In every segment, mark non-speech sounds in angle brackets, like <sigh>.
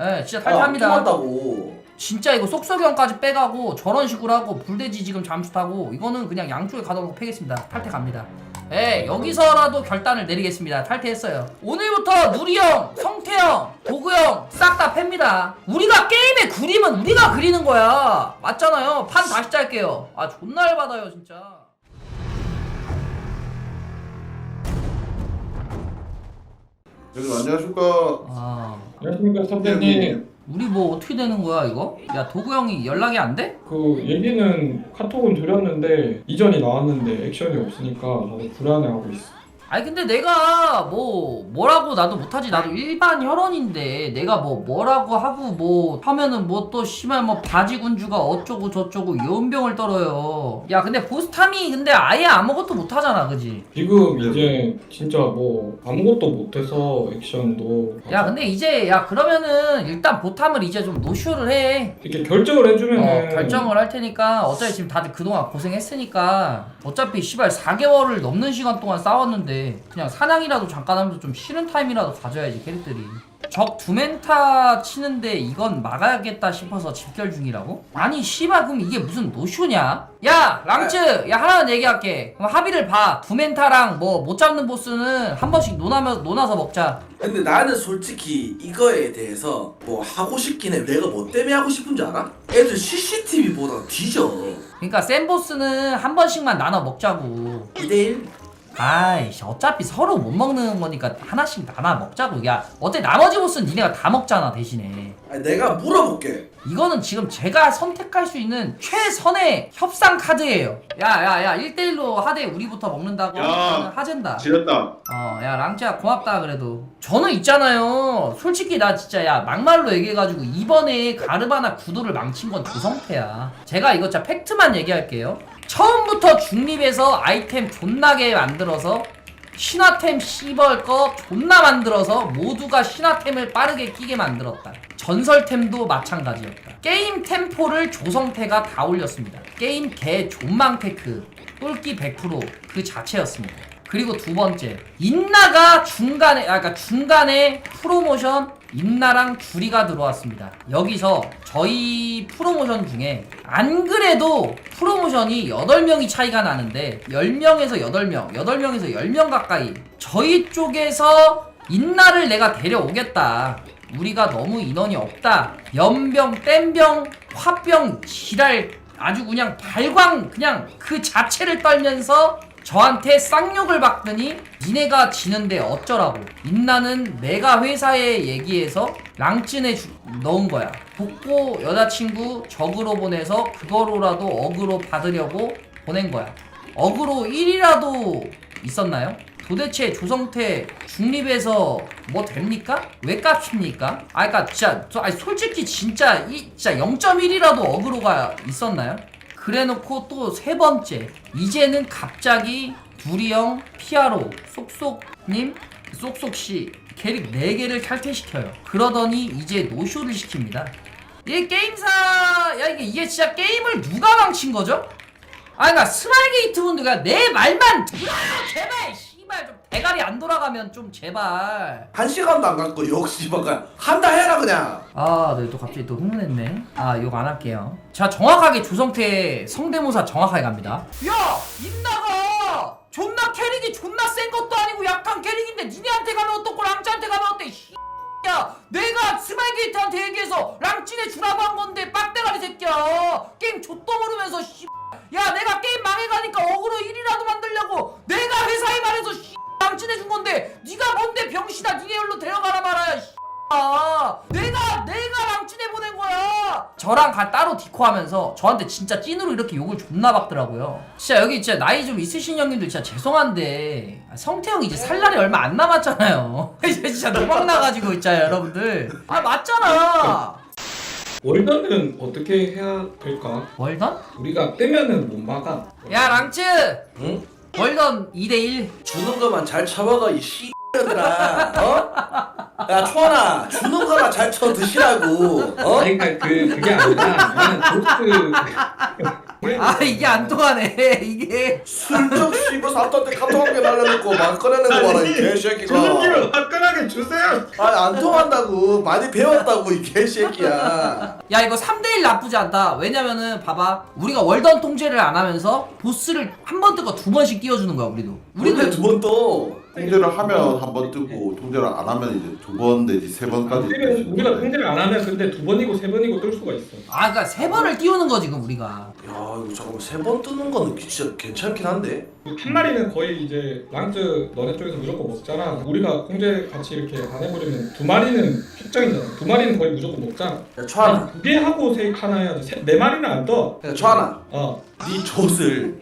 예 진짜 아, 탈퇴합니다. 통한다고. 진짜 이거 쏙쏙형까지 빼가고 저런 식으로 하고 불돼지 지금 잠수 타고 이거는 그냥 양쪽에 가둬놓고 패겠습니다. 탈퇴 갑니다. 예 여기서라도 결단을 내리겠습니다. 탈퇴했어요. 오늘부터 누리형 성태형 도구형 싹 다 팹니다. 우리가 게임의 그림은 우리가 그리는 거야. 맞잖아요. 판 다시 짤게요. 아 존나 열받아요 진짜 여러분 안녕하십니까 아 안녕하십니까 선배님. 우리 뭐 어떻게 되는 거야 이거? 야 도구 형이 연락이 안 돼? 그 얘기는 카톡은 드렸는데 이전이 나왔는데 액션이 없으니까 다들 불안해하고 있어. 아니 근데 내가 뭐 뭐라고 나도 못하지. 나도 일반 혈원인데 내가 뭐 뭐라고 하고 뭐 하면은 뭐 또 심한 뭐 바지 군주가 어쩌고 저쩌고 연병을 떨어요. 야 근데 보스탐이 근데 아예 아무것도 못하잖아 그지? 지금 이제 진짜 뭐 아무것도 못해서 액션도. 야 근데 이제 야 그러면은 일단 보탐을 이제 좀 노쇼를 해. 이렇게 결정을 해주면 어, 결정을 할 테니까 어차피 지금 다들 그동안 고생했으니까 어차피 씨발 4개월을 넘는 시간 동안 싸웠는데 그냥 사냥이라도 잠깐 하면서 좀 쉬는 타임이라도 가져야지 캐릭들이 적 두멘타 치는데 이건 막아야겠다 싶어서 집결 중이라고? 아니 씨발 그럼 이게 무슨 노쇼냐? 야 랑츠 야 하나는 얘기할게 그럼 합의를 봐 두멘타랑 뭐 못 잡는 보스는 한 번씩 논하면 논아서 먹자 근데 나는 솔직히 이거에 대해서 뭐 하고 싶긴 해. 내가 뭐 때문에 하고 싶은 줄 알아? 애들 CCTV보다 뒤져. 그러니까 센 보스는 한 번씩만 나눠 먹자고 2대1? 아이씨 어차피 서로 못 먹는 거니까 하나씩 나눠 먹자고. 야 어차피 나머지 보스는 니네가 다 먹잖아 대신에. 아니 내가 물어볼게. 이거는 지금 제가 선택할 수 있는 최선의 협상 카드예요. 야야야 1대1로 하되 우리부터 먹는다고. 야. 하면 하젠다. 지렸다. 어야 랑찌야 고맙다 그래도. 저는 있잖아요. 솔직히 나 진짜 야 막말로 얘기해가지고 이번에 가르바나 구도를 망친 건 조성태야. 제가 이거 진짜 팩트만 얘기할게요 처음부터 중립에서 아이템 존나게 만들어서 신화템 씨벌 거 존나 만들어서 모두가 신화템을 빠르게 끼게 만들었다. 전설템도 마찬가지였다. 게임 템포를 조성태가 다 올렸습니다. 게임 개 존망테크 똘끼 100%그 자체였습니다 그리고 두 번째 인나가 중간에 아 그러니까 중간에 프로모션 인나랑 주리가 들어왔습니다. 여기서 저희 프로모션 중에 안 그래도 프로모션이 8명이 차이가 나는데 10명에서 8명, 8명에서 10명 가까이 저희 쪽에서 인나를 내가 데려오겠다. 우리가 너무 인원이 없다. 연병, 땜병, 화병, 지랄 아주 그냥 발광 그냥 그 자체를 떨면서 저한테 쌍욕을 받더니 니네가 지는데 어쩌라고 인나는 내가 회사에 얘기해서 랑찐에 주- 넣은 거야 복고 여자친구 적으로 보내서 그거로라도 어그로 받으려고 보낸 거야 어그로 1이라도 있었나요? 도대체 조성태 중립에서 뭐 됩니까? 왜 깝십니까? 아 그니까 진짜 저 아니 솔직히 진짜 이 진짜 0.1이라도 어그로가 있었나요? 그래놓고 또 세 번째. 이제는 갑자기 두리형 피아로 쏙쏙님 쏙쏙씨 캐릭 4개를 탈퇴시켜요. 그러더니 이제 노쇼를 시킵니다. 이 게임사! 야 이게 이게 진짜 게임을 누가 망친 거죠? 아 그니까 스마일게이트 분들가 내 말만 들어 제발! 씨발 좀 대가리 안 돌아가면 좀 제발 한 시간도 안 갔고 역시 막가 한다 해라 그냥. 아, 네, 또 갑자기 또 흥분했네. 아, 욕 안 할게요. 자, 정확하게 주성태 성대모사 정확하게 갑니다. 야, 인나가 존나 캐릭이 존나 센 것도 아니고 약한 캐릭인데 니네한테 가면 어떻고 랑찌한테 가면 어때? 씨. 야, 내가 스마일게이트한테 얘기해서 랑찐에 주라고 한 건데 빡대가리 새끼야. 게임 좆도 모르면서 씨. 야, 내가 게임 망해가니까 어그로 1이라도 만들려고 내가 회사에 말해서 씨. 랑찐해 준 건데 네가 뭔데 병신아 니네 열로 데려가라 말 내가 내가 랑찐해 보낸 거야. 저랑 가 따로 디코하면서 저한테 진짜 찐으로 이렇게 욕을 존나 박더라고요. 진짜 여기 진짜 나이 좀 있으신 형님들 진짜 죄송한데 아, 성태형 이제 살 날이 얼마 안 남았잖아요. <laughs> 이제 진짜 도망 나가지고 있잖아요, 여러분들. 아 맞잖아. 월드는 어떻게 해야 될까? 월던? 우리가 뜨면은 못 막아. 야 랑츠. 응? 월던 2대 1 주는 것만 잘 참아가 이 씨. 어? 야 초아나 주는 거나 잘 쳐 드시라고 어? 아니 그러니까 그 그게 아니라 나는 보스 <laughs> 아 이게 안 통하네. <laughs> 이게. 슬쩍 씹어 사또한테 카톡 한개 날려놓고 막 꺼내는 거 봐라 이 개새끼가. 화끈하게 주세요. 아니 안 통한다고. 많이 배웠다고 이 개새끼야. 야 이거 3대1 나쁘지 않다. 왜냐면은 봐봐. 우리가 월던 통제를 안 하면서 보스를 한 번 뜨고 두 번씩 띄워주는 거야 우리도. 우리도 우리도 두번떠 통제를 하면 한 번 뜨고 통제를 안 하면 이제 두 번 내지 세 번까지. 우리가 통제를 안 하면 근데 두 번이고 세 번이고 뜰 수가 있어. 아 그니까 세 번을 띄우는 거지 지금 우리가 야 이거 잠깐만 세번 뜨는 거는 진짜 괜찮긴 한데 한 마리는 거의 이제 랑즈 너네 쪽에서 무조건 먹잖아. 우리가 공제 같이 이렇게 안 해버리면 두 마리는 확정이잖아. 두 마리는 거의 무조건 먹잖아. 야 초아나 두 개 하고 세 하나 해야지. 세, 네 마리는 안 떠. 야 초아나 어. 네 젖을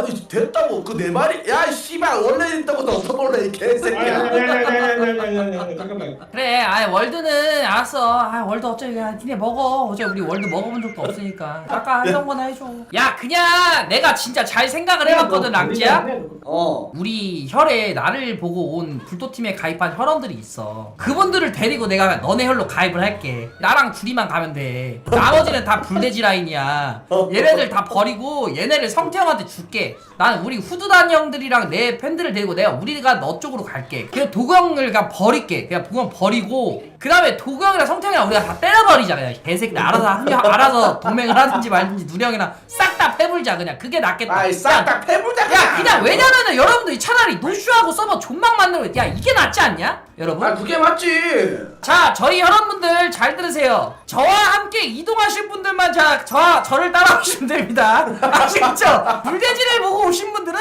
아니 됐다고. 그네 마리? 야 씨발 원래 있다고 몰래 이 아니 개새끼야. 아니 아니 아니 아니 아니 아니 아니 잠깐만. 그래 아 월드는 알았어. 아 월드 어차피 야 니네 먹어. 어차피 우리 월드 먹어본 적도 없으니까. 아까 하던 거나 해줘. 야 그냥 내가 진짜 잘 생각을 해봤거든 랑지야. 어. 우리 혈에 나를 보고 온 불도팀에 가입한 혈원들이 있어. 그분들을 데리고 내가 너네 혈로 가입을 할게. 나랑 둘이만 가면 돼. 나머지는 다 불돼지 라인이야. 얘네들 다 버리고 얘네를 성태형한테 줄게 나는 우리 후드단 형들이랑 내 팬들을 데리고 내가 우리가 너 쪽으로 갈게. 그냥 도경을 그냥 버릴게. 그냥 도경 버리고 그 다음에 도경이랑 성태형이랑 우리가 다 때려버리자 그냥 개새끼 알아서 합류 알아서 동맹을 하든지 말든지 누령이랑 싹 다 패불자. 그냥 그게 낫겠다. 아이 야, 싹다 패불자 야 그냥. 왜냐면은 여러분들이 차라리 노쇼하고 서버 존망 만들고 야 이게 낫지 않냐? 여러분? 아 그게 맞지 자 저희 여러분들 잘 들으세요. 저와 함께 이동하신 분들만 자 저, 저를 따라오시면 됩니다. <laughs> 아시겠죠? 불돼지를 보고 오신 분들은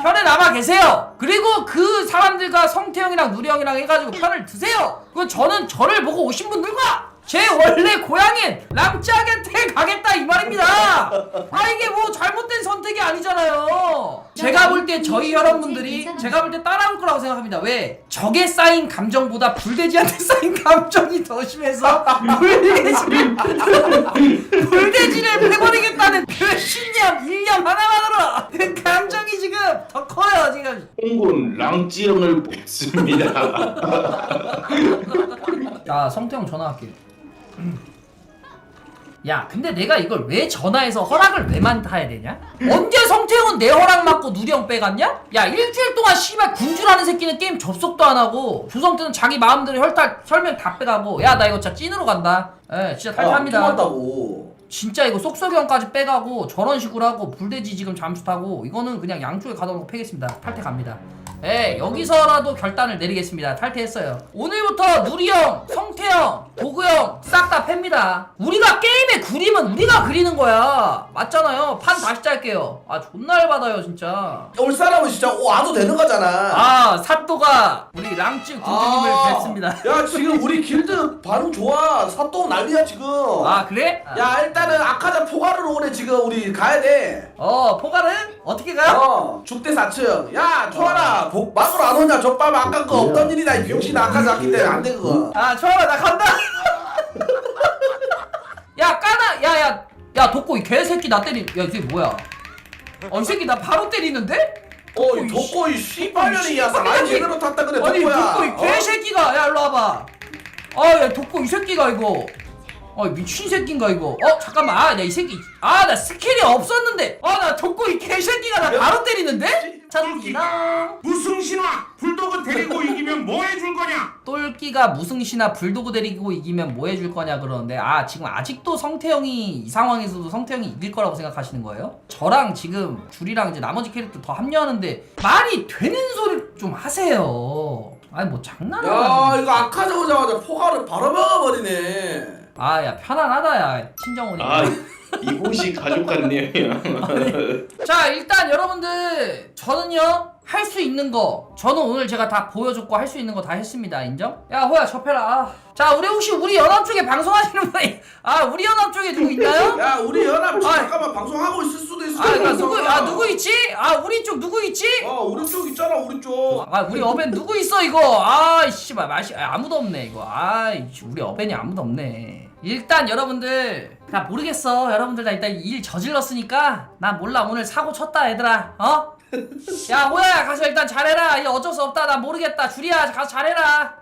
편에 남아 계세요. 그리고 그 사람들과 성태형이랑 누리형이랑 해가지고 편을 드세요. 그리고 저는 저를 보고 오신 분들과 제 원래 고향인 람짜게테 가겠다 이 말입니다. 아 이게 뭐 잘못된 선택이 아니잖아요. 제가 볼 때 저희 여러분들이 제가 볼 때 따라올 거라고 생각합니다. 왜? 적에 쌓인 감정보다 불돼지한테 <laughs> 쌓인 감정이 더 심해서 불돼지를 <laughs> 불돼지를 패버리겠다는 그 신념 일념 하나만으로 그 감정이 지금 더 커요 지금. 홍군 랑찌형을 뽑습니다. <laughs> 야 성태형 전화할게 야 근데 내가 이걸 왜 전화해서 허락을 왜 맡아야 되냐? 언제 성태형은 내 허락 받고 누리형 빼갔냐? 야 일주일 동안 씨발 군주라는 새끼는 게임 접속도 안 하고 조성태는 자기 마음대로 혈탈 설명 다 빼가고. 야 나 이거 진짜 찐으로 간다. 예 진짜 탈퇴합니다. 통한다고. 진짜 이거 속석형까지 빼가고 저런 식으로 하고 불돼지 지금 잠수 타고 이거는 그냥 양쪽에 가둬놓고 패겠습니다. 탈퇴 갑니다 예 여기서라도 결단을 내리겠습니다. 탈퇴했어요. 오늘부터 누리형 성태형 도구형 싹 다 팹니다. 우리가 게임의 그림은 우리가 그리는 거야. 맞잖아요. 판 다시 짤게요. 아 존나 열받아요 진짜. 올 사람은 진짜 와도 되는 거잖아. 아 사또가 우리 랑쯔 군주님을 아, 뵀습니다. 야 지금 우리 길드 반응 좋아. 사또 난리야 지금. 아 그래? 야 일단은 아카자 포괄으로 오래 지금 우리 가야 돼. 어 포괄은? 가요? 어, 죽대 4층. 야, 초아라, 복 막으로 안 오냐? 저밥 아까 거 없던 일이다. 이 병신 아까 잡기 때문에 안 돼, 그거. 아 좋아 나 간다 <laughs> 야 까나 야야 야 덕고 이 개새끼 나 때리 야 이게 뭐야 어 이 새끼 나 바로 때리는데? 어, 이 덕고 이 씨발년이야. 사람 제대로 탔다 그래, 아니 덕고야. 덕고 이 개새끼가 야 일로 와봐 아야 덕고 이 새끼가 이거 아 미친 새끼인가 이거 어 잠깐만 아나 이 새끼 아 나 스킬이 없었는데 아 나 덕고 이 개새끼가 나 바로 때리는데? 찬기나 무승신화 불독을 데리고 이기면 뭐 해줄 거냐? 똘끼가 무승시나 불도구 데리고 이기면 뭐 해줄 거냐 그러는데 아 지금 아직도 성태형이 이 상황에서도 성태형이 이길 거라고 생각하시는 거예요? 저랑 지금 줄이랑 이제 나머지 캐릭터 더 합류하는데 말이 되는 소리 좀 하세요 아니 뭐 야, 장난하나 이거 아카자 오자마자 포괄을 바로 막아버리네. 아 야 편안하다 야 친정훈이 아 이곳이 가족 같네요. <laughs> 자 일단 여러분들 저는요 할 수 있는 거 저는 오늘 제가 다 보여줬고 할 수 있는 거 다 했습니다 인정? 야 호야 접해라 아. 자 우리 혹시 우리 연합 쪽에 방송하시는 분이 아 우리 연합 쪽에 누구 있나요? 야, 우리 연합 지금 아. 잠깐만 방송하고 있을 수도 있어. 아 그러니까 누구 아 누구 있지? 아 우리 쪽 누구 있지? 어, 우리 쪽 있잖아, 우리 쪽. 아 우리 어벤 누구 있어 이거 아 씨발 맛이 아, 아무도 없네 이거 아 우리 어벤이 아무도 없네 일단 여러분들 나 모르겠어 여러분들 나 일단 일 저질렀으니까 나 몰라 오늘 사고 쳤다 얘들아 어? <laughs> 야 호야야 가서 일단 잘해라. 이 어쩔 수 없다. 나 모르겠다. 줄이야 가서 잘해라.